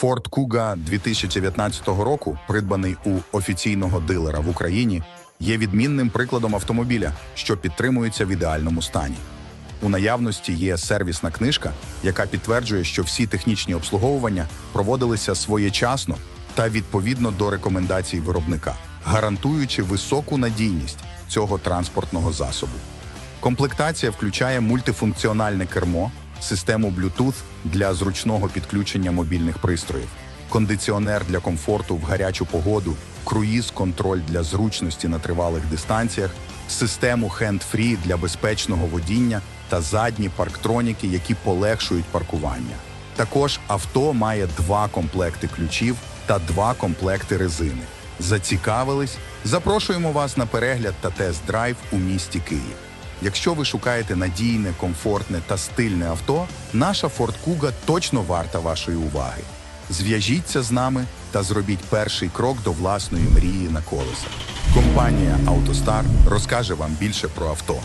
Ford Kuga 2019 року, придбаний у офіційного дилера в Україні, є відмінним прикладом автомобіля, що підтримується в ідеальному стані. У наявності є сервісна книжка, яка підтверджує, що всі технічні обслуговування проводилися своєчасно та відповідно до рекомендацій виробника, гарантуючи високу надійність цього транспортного засобу. Комплектація включає мультифункціональне кермо, систему Bluetooth для зручного підключення мобільних пристроїв, кондиціонер для комфорту в гарячу погоду, круїз-контроль для зручності на тривалих дистанціях, систему hand-free для безпечного водіння та задні парктроніки, які полегшують паркування. Також авто має два комплекти ключів та два комплекти резини. Зацікавились? Запрошуємо вас на перегляд та тест-драйв у місті Київ. Якщо ви шукаєте надійне, комфортне та стильне авто, наша Ford Kuga точно варта вашої уваги. Зв'яжіться з нами та зробіть перший крок до власної мрії на колесах. Компанія «АвтоСтар» розкаже вам більше про авто.